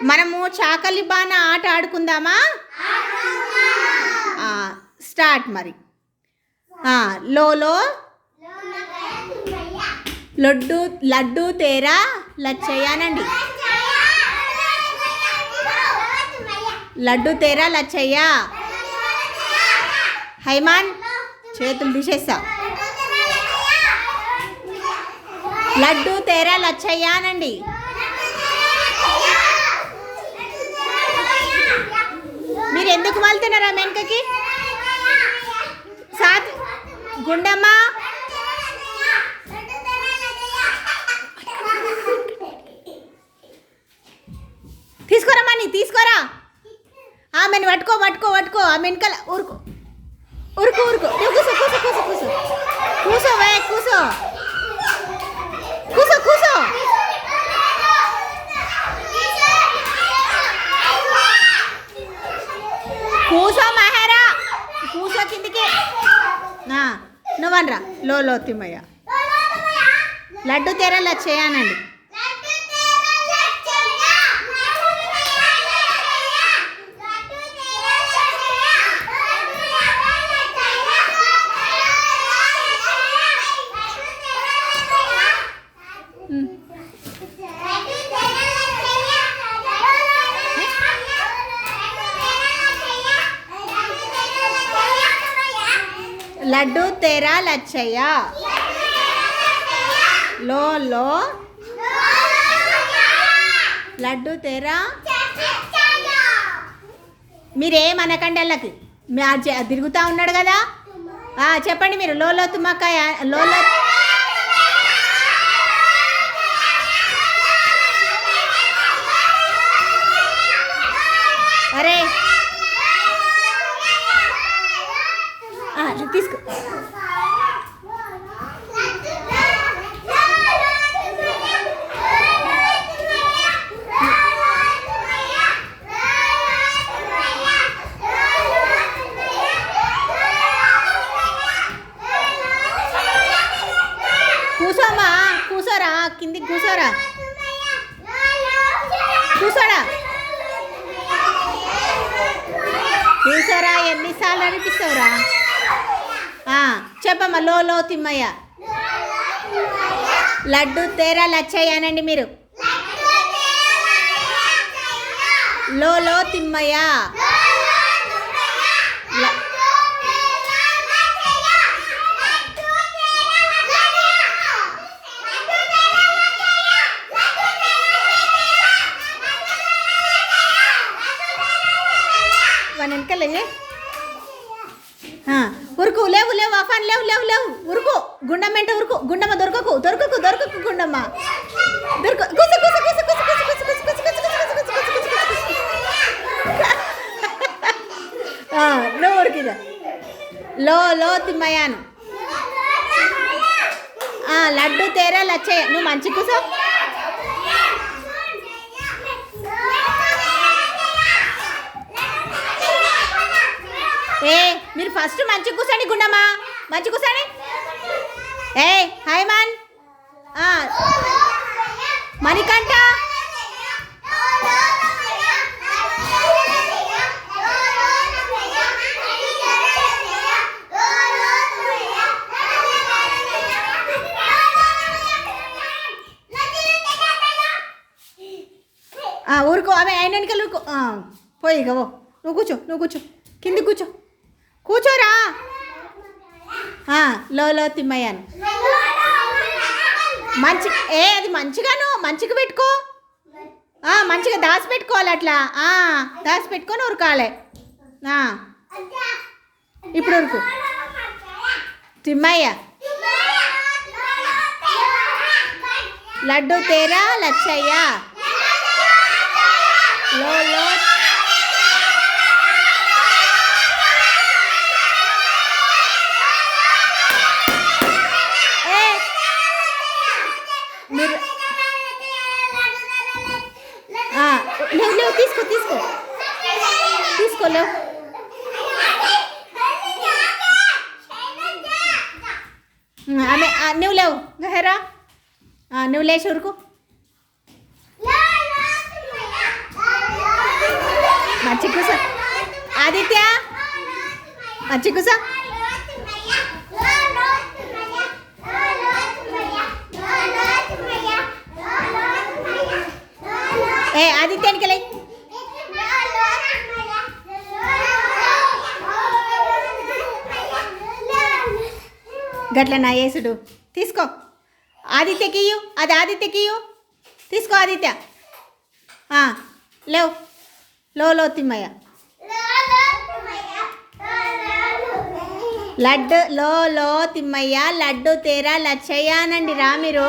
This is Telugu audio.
మనము చాకలి బాణ ఆట ఆడుకుందామా? స్టార్ట్ మరి. లోలో లడ్డు లడ్డు తేరా లచ్చయ్యానండి లడ్డు తేరా లచ్చయ్య. హైమాన్ చేతులు తీసేసా లడ్డు తేరా లచ్చయ్యానండి మీరు ఎందుకు వెళ్తున్నారా వెనుకకి సాత్ గుండమ్మ? తీసుకోరా నీ తీసుకోరా. ఆమెను పట్టుకో పట్టుకో పట్టుకో. ఆమె వెనకాల ఊరుకో. ఉరుకు ఉరుకు నువ్వు కూసో కూసో కూసో కూసో. వే కూసో కూసో. నడవండ్రా లోతిమయ్య లడ్డు తెరలా చేయనండి లడ్డు తెరా లచ్చయ్య. లో లో. లడ్డు తెరా. మీరేమనకండి వాళ్ళకి మీ ఆ ఉన్నాడు కదా? ఆ, చెప్పండి మీరు. లోలో తుమ్మకాయ లోలో అరే తీసుకో. కూసోమా కూసోరా కిందికి కూసోరా. కూసోడా? కూసోరా ఎన్నిసార్లు అనిపిస్తావురా? చెప్పమ్మ లోలో తిమ్మయ్య. లడ్డు తేరా లచ్చయ్య అనండి మీరు. లోలో తిమ్మయ్య. వెనకాలే ఉరుకు లేవు లేవు అఫాన్ లేవు లేవు లేవు ఉరుకు గుండమ్మ అంటే ఉరుకు గుండమ్మ దొరకకు దొరకకు దొరకకు గుండమ్మ దొరక నువ్వు ఉరికిదా లో లో తిమ్మయాను లడ్డు తేరా లచ్చయ్య నువ్వు మంచి కూసావు ఏ మీరు ఫస్ట్ మంచి కూర్చోండి గుండమ్మా. మంచి కూర్చోండి ఏ హాయ్ మాన్ మణికంఠ. ఊరుకో ఆమె ఆయన వెనకాల ఊరుకో పోయి ఇక ఓ నువ్వు కూర్చో నువ్వు కూర్చో. కింది కూర్చో. కూర్చోరా లోలో లో తిమ్మయ్యాను మంచి ఏ అది మంచిగాను మంచిగా పెట్టుకో. మంచిగా దాచి పెట్టుకోవాలి అట్లా. దాచి పెట్టుకొని ఉరకాలి. ఇప్పుడు ఉరుకు. తిమ్మయ్య. లడ్డు తేరా లచ్చయ్య. లో लो लो तीसको तीसको तीसको लो ఆమె నువ్వు లేవు గహరా నువ్వు లేచి ఉరుకు మచ్చికుస ఆదిత్య మచ్చికుస ఏ ఆదిత్యానికి లే గట్ల నా యేసుడు. తీసుకో. ఆదిత్యకి ఇయ్యు అది ఆదిత్యకి ఇయ్యు తీసుకో ఆదిత్య. లేవు. లో లో తిమ్మయ్య. లడ్డు లో లో తిమ్మయ్య లడ్డు తేరా లచ్చయ్య అనండి రా మీరు.